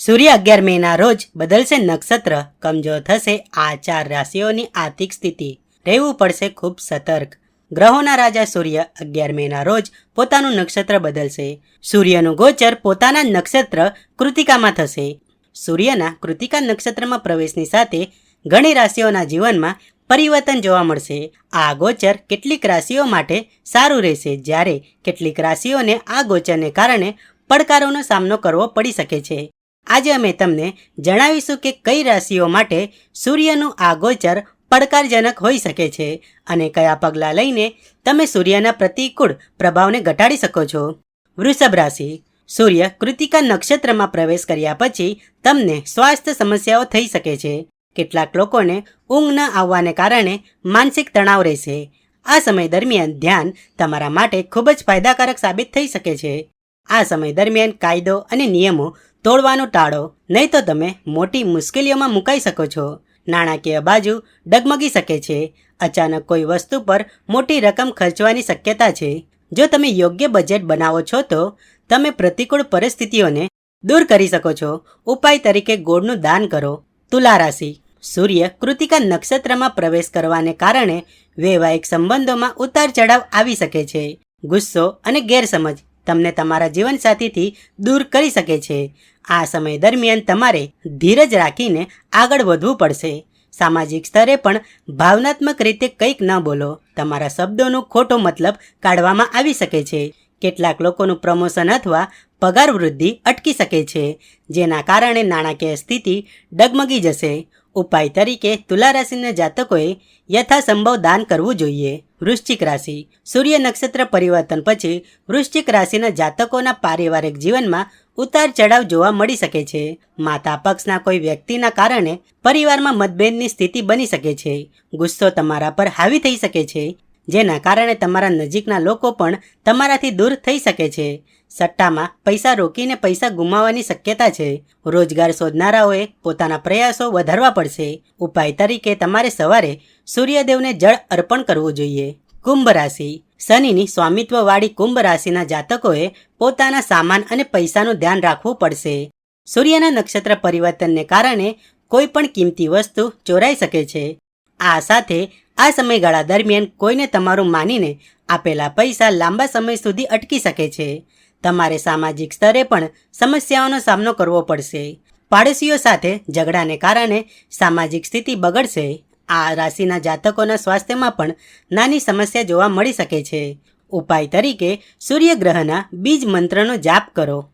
સૂર્ય અગિયાર મેના રોજ બદલશે નક્ષત્ર. કમજોર થશે આ ચાર રાશિઓની આર્થિક સ્થિતિ. રહેવું પડશે ખૂબ સતર્ક. ગ્રહોના રાજા સૂર્ય અગિયાર મેના રોજ પોતાનું નક્ષત્ર બદલશે. સૂર્યનું ગોચર પોતાના નક્ષત્ર કૃતિકામાં થશે. સૂર્યના કૃતિકા નક્ષત્રમાં પ્રવેશની સાથે ઘણી રાશિઓના જીવનમાં પરિવર્તન જોવા મળશે. આ ગોચર કેટલીક રાશિઓ માટે સારું રહેશે જ્યારે કેટલીક રાશિઓને આ ગોચરને કારણે પડકારોનો સામનો કરવો પડી શકે છે. આજે અમે તમને જણાવીશું કે કઈ રાશિઓ માટે સૂર્યનું આ ગોચર પડકારજનક હોઈ શકે છે અને કયા પગલાં લઈને તમે સૂર્યના પ્રતિકૂળ પ્રભાવને ઘટાડી શકો છો. વૃષભ રાશિ. સૂર્ય કૃતિકા નક્ષત્રમાં પ્રવેશ કર્યા પછી તમને સ્વાસ્થ્ય સમસ્યાઓ થઈ શકે છે. કેટલાક લોકોને ઊંઘ ન આવવાને કારણે માનસિક તણાવ રહેશે. આ સમય દરમિયાન ધ્યાન તમારા માટે ખૂબ જ ફાયદાકારક સાબિત થઈ શકે છે. આ સમય દરમિયાન કાયદો અને નિયમો તોડવાનું ટાળો. નહીં તો તમે મોટી મુશ્કેલીઓમાં મુકાઈ શકો છો. નાણાકીય બાજુ ડગમગી શકે છે. અચાનક કોઈ વસ્તુ પર મોટી રકમ ખર્ચવાની શક્યતા છે. જો તમે યોગ્ય બજેટ બનાવો છો તો તમે પ્રતિકૂળ પરિસ્થિતિઓને દૂર કરી શકો છો. ઉપાય તરીકે ગોળનું દાન કરો. તુલા રાશિ. સૂર્ય કૃતિકા નક્ષત્રમાં પ્રવેશ કરવાને કારણે વૈવાહિક સંબંધોમાં ઉતાર ચઢાવ આવી શકે છે. ગુસ્સો અને ગેરસમજ તમને તમારા જીવનસાથીથી દૂર કરી શકે છે. આ સમય દરમિયાન તમારે ધીરજ રાખીને આગળ વધવું પડશે. સામાજિક સ્તરે પણ ભાવનાત્મક રીતે કંઈક ન બોલો. તમારા શબ્દોનો ખોટો મતલબ કાઢવામાં આવી શકે છે. કેટલાક લોકોનું પ્રમોશન અથવા પગાર વૃદ્ધિ અટકી શકે છે, જેના કારણે નાણાકીય સ્થિતિ ડગમગી જશે. ઉપાય તરીકે તુલા રાશિના જાતકોએ યથાસંભવ દાન કરવું જોઈએ. વૃશ્ચિક રાશિ. સૂર્ય નક્ષત્ર પરિવર્તન પછી વૃશ્ચિક રાશિના જાતકોના પારિવારિક જીવનમાં ઉતાર ચઢાવ જોવા મળી શકે છે. માતા પક્ષના કોઈ વ્યક્તિના કારણે પરિવારમાં મતભેદની સ્થિતિ બની શકે છે. ગુસ્સો તમારા પર હાવી થઈ શકે છે. જેના કારણે તમારા નજીકના લોકો પણ તમારાથી દૂર થઈ શકે છે. સટ્ટામાં પૈસા રોકીને પૈસા ગુમાવવાની શક્યતા છે. રોજગાર શોધનારાઓએ પોતાના પ્રયાસો વધારવા પડશે. ઉપાય તરીકે તમારે સવારે સૂર્યદેવને જળ અર્પણ કરવું જોઈએ. કુંભ રાશિ. શનિની સ્વામિત્વવાળી કુંભ રાશિના જાતકોએ પોતાના સામાન અને પૈસાનું ધ્યાન રાખવું પડશે. સૂર્યના નક્ષત્ર પરિવર્તનને કારણે કોઈ પણ કિંમતી વસ્તુ ચોરાઈ શકે છે. આ સાથે આ સમયગાળા દરમિયાન કોઈને તમારું માનીને આપેલા પૈસા લાંબા સમય સુધી અટકી શકે છે. તમારે સામાજિક સ્તરે પણ સમસ્યાઓનો સામનો કરવો પડશે. પાડોશીઓ સાથે ઝઘડાને કારણે સામાજિક સ્થિતિ બગડશે. આ રાશિના જાતકોના સ્વાસ્થ્યમાં પણ નાની સમસ્યા જોવા મળી શકે છે. ઉપાય તરીકે સૂર્યગ્રહના બીજ મંત્રનો જાપ કરો.